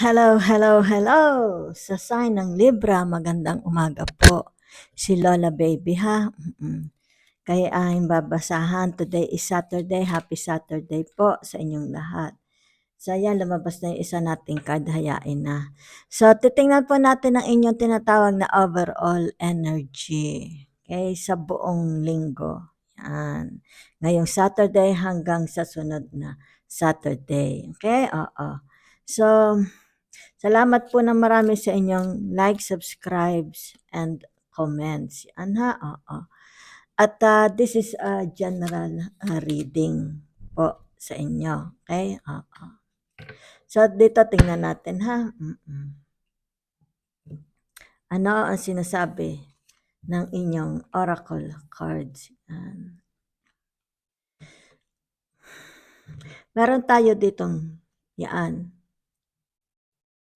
Hello, hello, hello! Sa sign ng Libra, magandang umaga po. Si Lola Baby ha. Mm. Kaya aking babasahan. Today is Saturday. Happy Saturday po sa inyong lahat. So lumabas na yung isa nating card. Hayain na. So titingnan po natin ang inyong tinatawag na overall energy. Okay, sa buong linggo. Yan. Ngayong Saturday hanggang sa sunod na Saturday. Okay, oo. So, Salamat po ng marami sa inyong like, subscribes, and comments. Yan ha, oo. At uh, this is a general uh, reading po sa inyo. Okay? Oo. So dito tingnan natin ha. Mm-mm. Ano ang sinasabi ng inyong oracle cards? Yan. Meron tayo ditong yan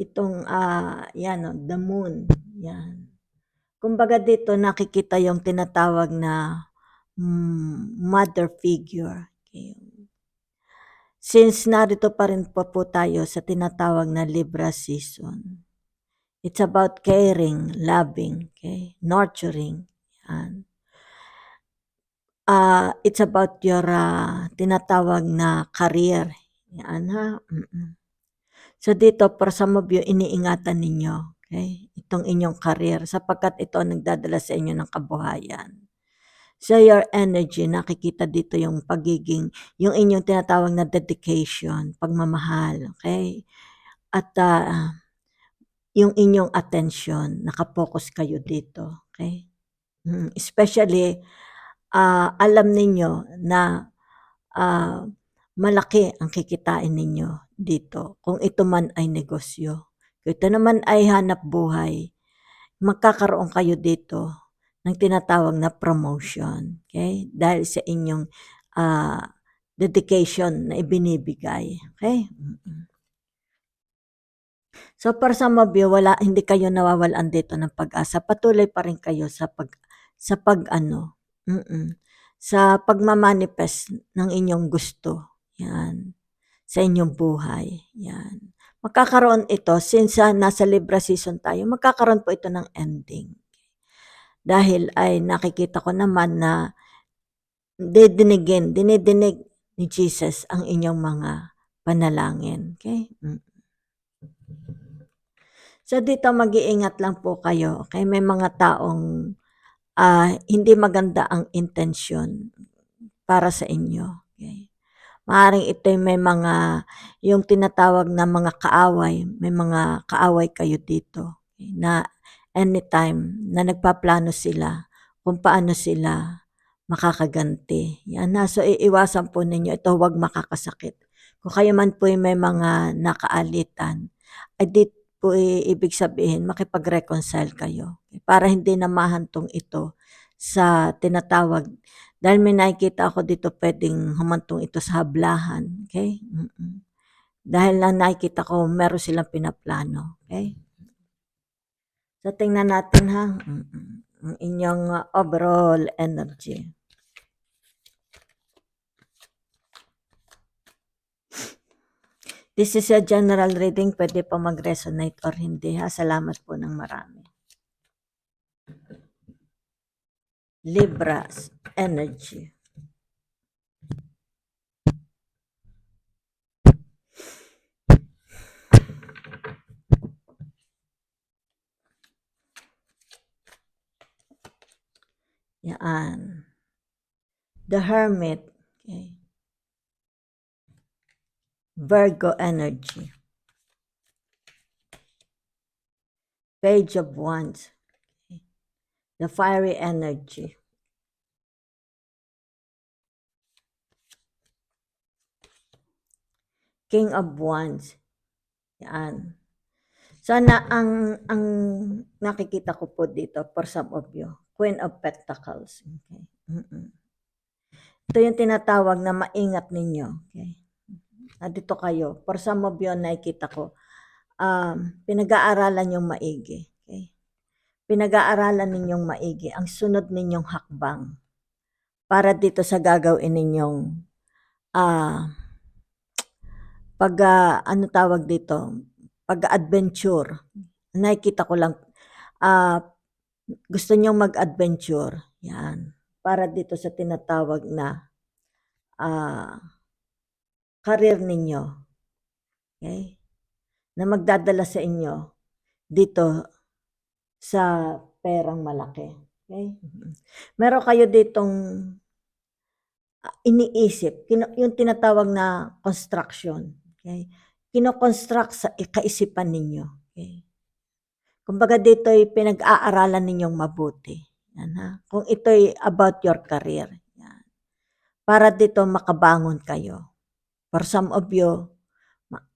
itong ah, yan o, the moon. Yan. Kumbaga dito nakikita yung tinatawag na mm, mother figure. Okay. Since narito pa rin po po tayo sa tinatawag na Libra season, it's about caring, loving, okay, nurturing. Yan. Uh, it's about your uh, tinatawag na career. Yan ha. Mm-mm. So dito, for some of you, iniingatan ninyo, okay, itong inyong career sapagkat ito ang nagdadala sa inyo ng kabuhayan. So your energy, nakikita dito yung pagiging, yung inyong tinatawag na dedication, pagmamahal, okay? At uh, yung inyong attention, nakapokus kayo dito, okay? Hmm, especially, uh, alam ninyo na uh, malaki ang kikitain ninyo dito kung ito man ay negosyo. Kung ito naman ay hanap buhay, magkakaroon kayo dito ng tinatawag na promotion. Okay? Dahil sa inyong uh, dedication na ibinibigay. Okay? So for some of you, wala, hindi kayo nawawalan dito ng pag-asa. Patuloy pa rin kayo sa pag sa pag ano, mm sa pagmamanifest ng inyong gusto. Yan sa inyong buhay. Yan. Magkakaroon ito, since uh, nasa Libra season tayo, magkakaroon po ito ng ending. Dahil ay nakikita ko naman na didinigin, dinidinig ni Jesus ang inyong mga panalangin. Okay? Mm. So dito mag-iingat lang po kayo. Okay? May mga taong uh, hindi maganda ang intensyon para sa inyo. Okay? Maaring ito'y may mga, yung tinatawag na mga kaaway, may mga kaaway kayo dito na anytime na nagpaplano sila kung paano sila makakaganti. Yan na. So, iiwasan po ninyo ito, huwag makakasakit. Kung kayo man po may mga nakaalitan, ay di po ibig sabihin, makipag-reconcile kayo. Para hindi na mahantong ito sa tinatawag dahil may nakikita ako dito pwedeng humantong ito sa hablahan. Okay? Mm-mm. Dahil lang nakikita ko meron silang pinaplano. Okay? So tingnan natin ha. Mm-mm. Inyong uh, overall energy. This is a general reading. Pwede pa mag-resonate or hindi ha. Salamat po ng marami. Libras energy. Yan. The Hermit. Okay. Virgo energy. Page of Wands the fiery energy. King of Wands. Yan. Sana ang ang nakikita ko po dito for some of you, Queen of Pentacles. Okay. Mm-mm. Ito yung tinatawag na maingat ninyo. Okay. Nandito kayo. For some of you, nakikita ko, um, pinag-aaralan yung maigi. Pinag-aaralan ninyong maigi ang sunod ninyong hakbang para dito sa gagawin ninyong uh, pag uh, ano tawag dito pag-adventure. Nakikita ko lang, ah, gusto niyong mag-adventure, yan. Para dito sa tinatawag na, ah, career ninyo. Okay? Na magdadala sa inyo dito sa perang malaki. Okay? Meron kayo ditong ah, iniisip, yung tinatawag na construction. Okay? Kino-construct sa kaisipan ninyo. Okay? Kumbaga dito ay pinag-aaralan ninyong mabuti. Yan ha. Kung ito ay about your career. Yan. Para dito makabangon kayo. For some of you,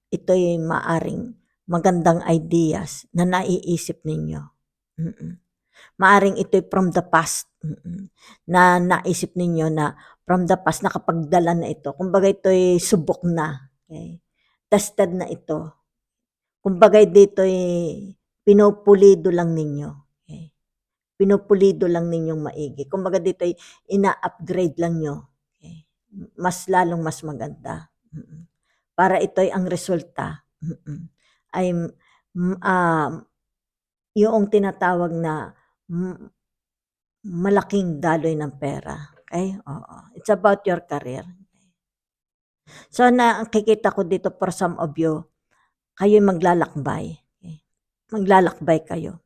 ito ay maaring magandang ideas na naiisip ninyo. Mm-mm. Maaring ito from the past mm-mm, na naisip ninyo na from the past nakapagdala na ito. Kumbaga ito ay subok na. Okay? Tested na ito. Kumbaga dito ay pinupulido lang ninyo. Okay? Pinupulido lang ninyong maigi. Kumbaga dito ay ina-upgrade lang nyo. Okay? Mas lalong mas maganda. Mm-mm. Para ito ay ang resulta mm-mm, ay uh, yung tinatawag na malaking daloy ng pera. Okay? Oo. It's about your career. So nakikita ko dito for some of you, kayo maglalakbay. Okay? Maglalakbay kayo.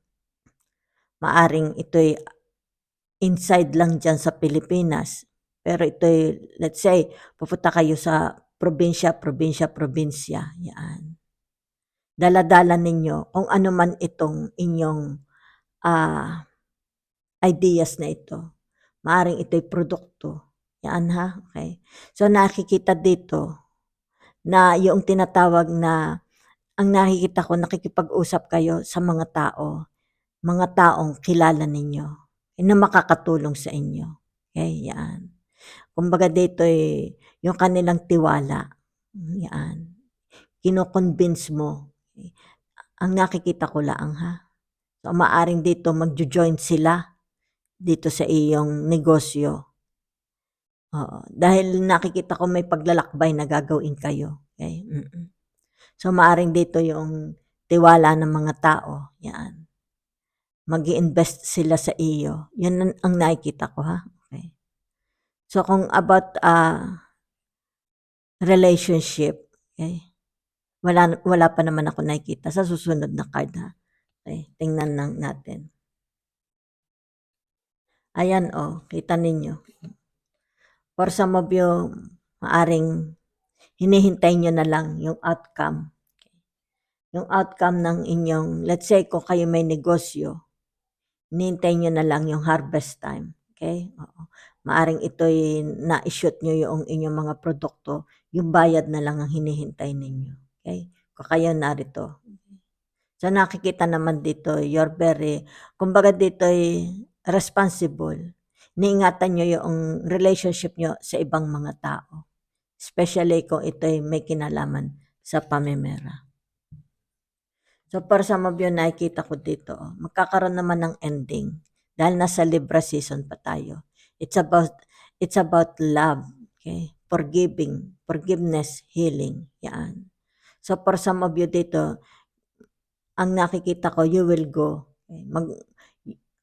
Maaring ito'y inside lang dyan sa Pilipinas. Pero ito'y, let's say, pupunta kayo sa probinsya, probinsya, probinsya. Yan. Daladala ninyo kung ano man itong inyong uh, ideas na ito. Maaring ito'y produkto. Yan ha, okay. So nakikita dito na yung tinatawag na ang nakikita ko nakikipag-usap kayo sa mga tao, mga taong kilala ninyo na makakatulong sa inyo. Okay, yan. Kumbaga dito ay yung kanilang tiwala. Yan. Kino-convince mo. Ang nakikita ko lang ha. So maaring dito magjo-join sila dito sa iyong negosyo. Oo, dahil nakikita ko may paglalakbay na gagawin kayo. Okay? Mm-mm. So maaring dito yung tiwala ng mga tao. Yan. mag invest sila sa iyo. Yan ang, ang nakikita ko ha. So kung about uh, relationship, okay, wala, wala pa naman ako nakikita sa susunod na card ha. Okay, tingnan lang natin. Ayan o, oh, kita ninyo. For some of you, maaring hinihintay nyo na lang yung outcome. Yung outcome ng inyong, let's say kung kayo may negosyo, hinihintay nyo na lang yung harvest time. Okay? Oo maaring ito'y na-shoot nyo yung inyong mga produkto, yung bayad na lang ang hinihintay ninyo. Okay? Kung kayo narito. So nakikita naman dito, you're very, kumbaga dito ay responsible. Niingatan nyo yung relationship nyo sa ibang mga tao. Especially kung ito ay may kinalaman sa pamimera. So para sa mga nakikita ko dito, magkakaroon naman ng ending dahil nasa Libra season pa tayo. It's about it's about love, okay? Forgiving, forgiveness, healing. Yan. So for some of you dito, ang nakikita ko, you will go. Mag,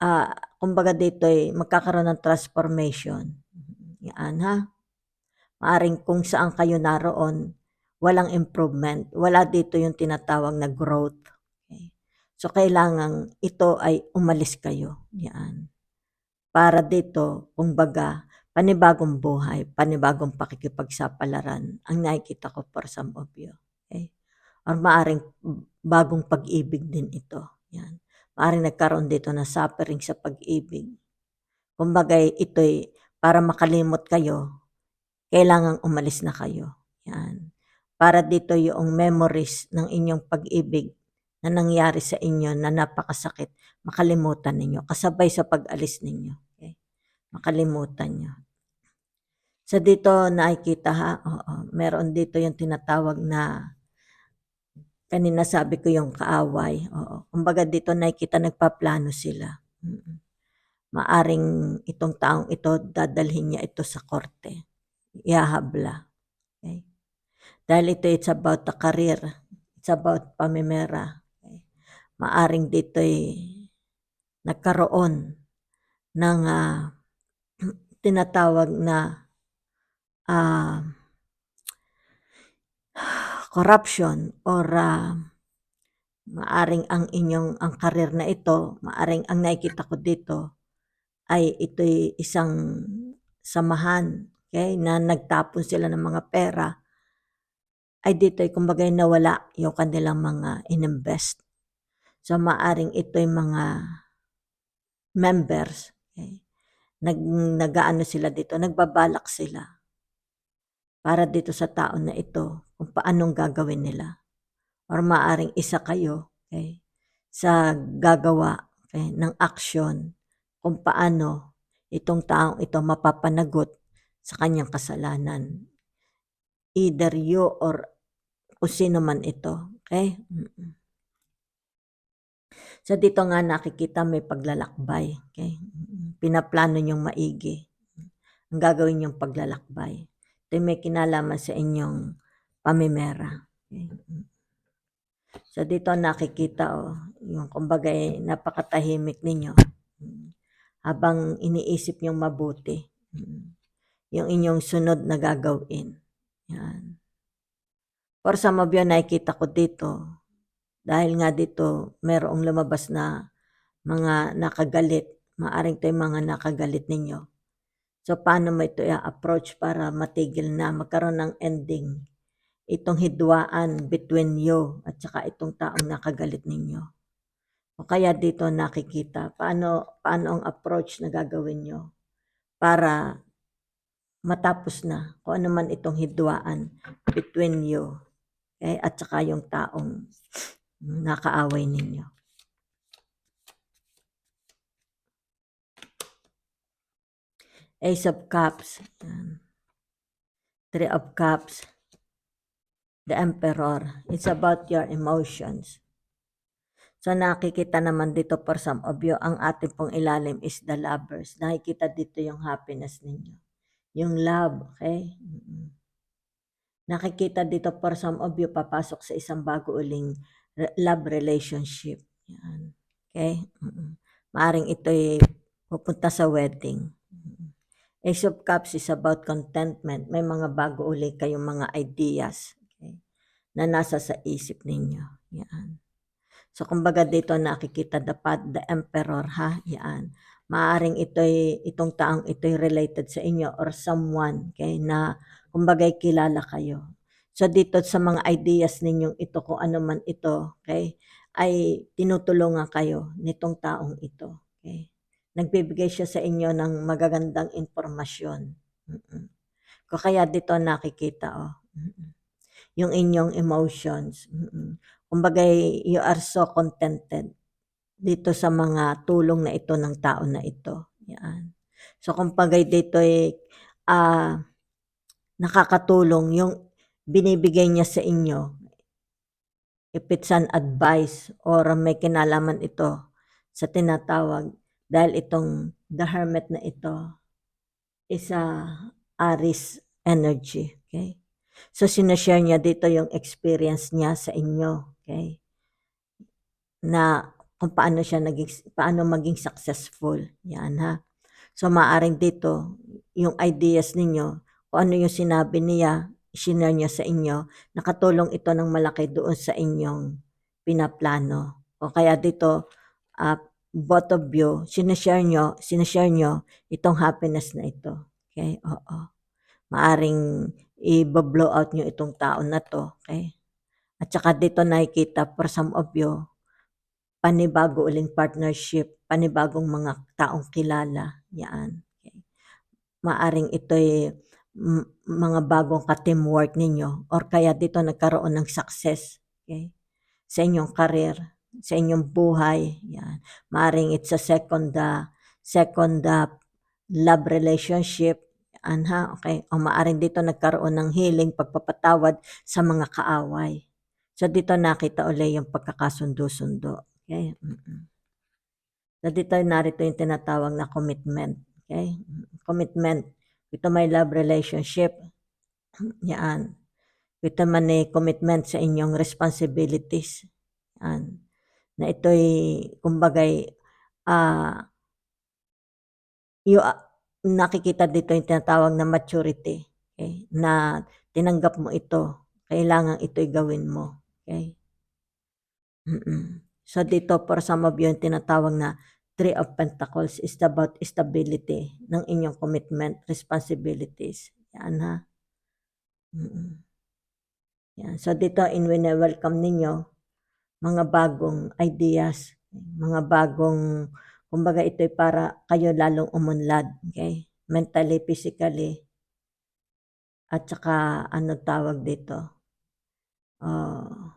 uh, kumbaga dito ay magkakaroon ng transformation. Yan ha. Maaring kung saan kayo naroon, walang improvement. Wala dito yung tinatawag na growth. Okay? So kailangan ito ay umalis kayo. Yan para dito, kumbaga, panibagong buhay, panibagong pakikipagsapalaran ang nakikita ko for some of you. Or maaring bagong pag-ibig din ito. Yan. Maaring nagkaroon dito na suffering sa pag-ibig. Kumbaga, ito'y para makalimot kayo, kailangang umalis na kayo. Yan. Para dito yung memories ng inyong pag-ibig na nangyari sa inyo na napakasakit, makalimutan ninyo, kasabay sa pag-alis ninyo. Okay? Makalimutan nyo. Sa so dito nakikita ha, oo, meron dito yung tinatawag na kanina sabi ko yung kaaway. Oo. Kumbaga dito nakikita nagpaplano sila. Maaring itong taong ito, dadalhin niya ito sa korte. Ihahabla. Okay? Dahil ito, it's about the career It's about pamimera. Okay. Maaring dito'y nagkaroon ng ah, tinatawag na ah, corruption or ah, maaring ang inyong ang karir na ito, maaring ang nakikita ko dito ay ito'y isang samahan okay, na nagtapon sila ng mga pera ay dito'y kumbaga nawala yung kanilang mga ininvest. So maaring ito'y mga members okay, nag nagaano sila dito, nagbabalak sila para dito sa tao na ito kung paanong gagawin nila. Or maaring isa kayo okay, sa gagawa okay, ng aksyon kung paano itong taong ito mapapanagot sa kanyang kasalanan. Either you or kung sino man ito. Okay? So dito nga nakikita may paglalakbay. Okay? Pinaplano niyong maigi. Ang gagawin niyong paglalakbay. Ito may kinalaman sa inyong pamimera. Okay? So dito nakikita oh, yung kumbaga eh, napakatahimik ninyo. Habang iniisip niyong mabuti. Yung inyong sunod na gagawin. Yan. For some of you, nakikita ko dito, dahil nga dito, merong lumabas na mga nakagalit. Maaring ito yung mga nakagalit ninyo. So, paano mo ito i-approach para matigil na, magkaroon ng ending? Itong hidwaan between you at saka itong taong nakagalit ninyo. O kaya dito nakikita, paano, paano ang approach na gagawin nyo para matapos na kung ano man itong hidwaan between you okay, at saka yung taong nakaaway ninyo. Ace of Cups. Yan. Three of Cups. The Emperor. It's about your emotions. So nakikita naman dito for some of you, ang ating pong ilalim is the lovers. Nakikita dito yung happiness ninyo. Yung love, okay? Nakikita dito for some of you, papasok sa isang bago uling love relationship. Yan. Okay? Maaring ito'y pupunta sa wedding. Mm-mm. Ace of Cups is about contentment. May mga bago uli kayong mga ideas okay, na nasa sa isip ninyo. Yan. So, kumbaga dito nakikita dapat the emperor, ha? Yan. Maaring ito'y, itong taong ito'y related sa inyo or someone, okay, na kumbaga kilala kayo. So, dito sa mga ideas ninyong ito, kung ano man ito, okay, ay tinutulungan kayo nitong taong ito, okay. Nagbibigay siya sa inyo ng magagandang impormasyon. Mm-mm. Kaya dito nakikita, oh. Yung inyong emotions. Mm-mm. Kumbaga, you are so contented dito sa mga tulong na ito ng tao na ito. Yan. So, kumbaga dito ay ah, nakakatulong yung binibigay niya sa inyo. If it's an advice or may kinalaman ito sa tinatawag dahil itong the hermit na ito is a Aries energy. Okay? So, sinashare niya dito yung experience niya sa inyo. Okay? Na kung paano siya naging, paano maging successful. Yan ha. So, maaring dito, yung ideas ninyo, kung ano yung sinabi niya, sinare niya sa inyo, nakatulong ito ng malaki doon sa inyong pinaplano. O kaya dito, uh, both of you, sinashare nyo, sinashare nyo itong happiness na ito. Okay? Oo. Maaring i-blow out nyo itong tao na to. Okay? At saka dito nakikita for some of you, panibago uling partnership, panibagong mga taong kilala. Yan. Okay. Maaring ito'y mga bagong ka-teamwork ninyo or kaya dito nagkaroon ng success. Okay? Sa inyong career, sa inyong buhay. Yan. Maaring it's a second, uh, second uh, love relationship. Yan ha, okay. O maaring dito nagkaroon ng healing, pagpapatawad sa mga kaaway. So dito nakita uli yung pagkakasundo-sundo. Okay? Mm-mm. So dito narito yung tinatawag na commitment. Okay? Commitment. Ito may love relationship. Yan. ito man ay commitment sa inyong responsibilities. Yan. Na ito'y, kumbagay, ah, yu ah, nakikita dito yung tinatawag na maturity, okey, na tinanggap mo ito, kailangang ito'y gawin mo, okey? Mm. So, dito for some of you yung tinatawag na Three of Pentacles is about stability ng inyong commitment, responsibilities, yan ha. Mm. Yan, so dito in wine-welcome ninyo mga bagong ideas, mga bagong kumbaga ito'y para kayo lalong umunlad, okey? Mentally, physically. At saka anong tawag dito, ah,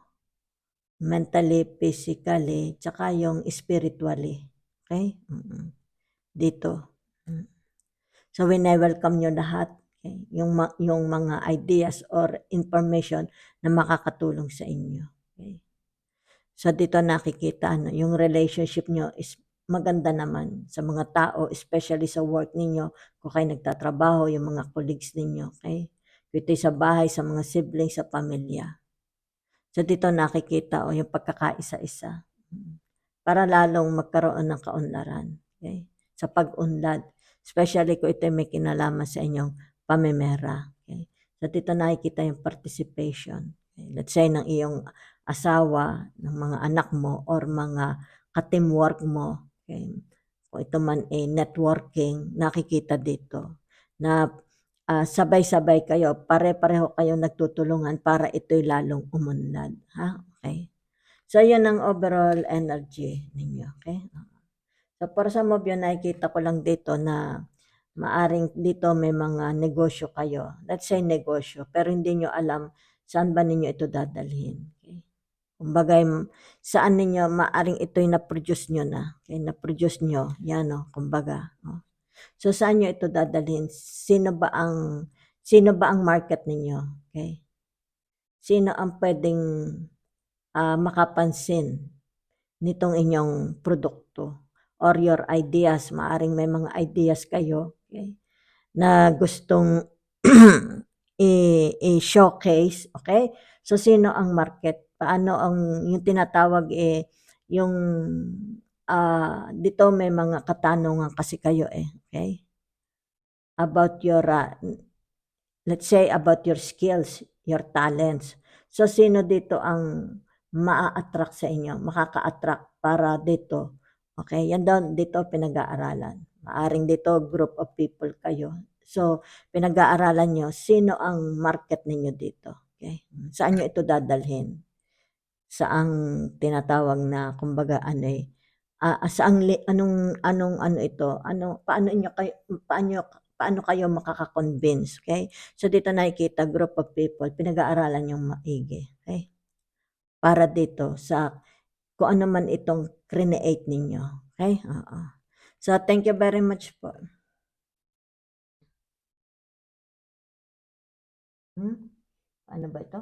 mentally, physically, tsaka yung spiritually, okey? Mm. Dito, hmm. So, wine-welcome niyo lahat, okey, yung yung mga ideas or information na makakatulong sa inyo, okey? So, dito nakikita ano, yung relationship niyo is maganda naman sa mga tao, especially sa work ninyo, kung kayo'y nagtatrabaho, yung mga colleagues ninyo, okey? Kung ito'y sa bahay, sa mga siblings, sa pamilya. So, dito nakikita, oh, yung pagkakaisa-isa, para lalong magkaroon ng kaunlaran, okey, sa pag-unlad, especially kung ito'y may kinalaman sa inyong pamimera, okey? So, dito nakikita yung participation, okey, let's say ng iyong asawa, ng mga anak mo or mga ka-teamwork mo, okey, kung ito man ay networking, nakikita dito na, ah, sabay-sabay kayo, pare-pareho kayong nagtutulungan para ito'y lalong umunlad, ha, okey? So, yun ang overall energy ninyo, okey, oo. So, for some of you nakikita ko lang dito na maaaring dito may mga negosyo kayo, let's say negosyo, pero hindi niyo alam saan ba ninyo ito dadalhin, okey? Kumbaga'y saan ninyo maaaring ito'y na-produce niyo na, okey, na-produce niyo, yan oh, kumbaga, oh. So, saan niyo ito dadalhin? Sino ba ang sino ba ang market ninyo, okey? Sino ang puwedeng, ah, makapansin nitong inyong produkto or your ideas, maaaring may mga ideas kayo, okey, na gustong i-showcase, okey? So, sino ang market? Paano ang yung tinatawag, eh, yung, ah, dito may mga katanungan kasi kayo, eh, okey? About your, ah, let's say about your skills, your talents. So, sino dito ang maa-attract sa inyo, makaka-attract para dito, okey, yan daw dito pinag-aaralan. Maaaring dito group of people kayo, so pinag-aaralan niyo sino ang market ninyo dito, okey? Saan niyo ito dadalhin? Saang tinatawag na kumbaga ano, eh, ah, saang li anong anong ano ito, ano paano niyo kayo paano paano kayo makaka-convince, okey? So, dito nakikita group of people, pinag-aaralan niyong maigi, okey? Para dito sa kung ano man itong krineate ninyo, okey? Oo. So, thank you very much po. Hmm, ano ba ito?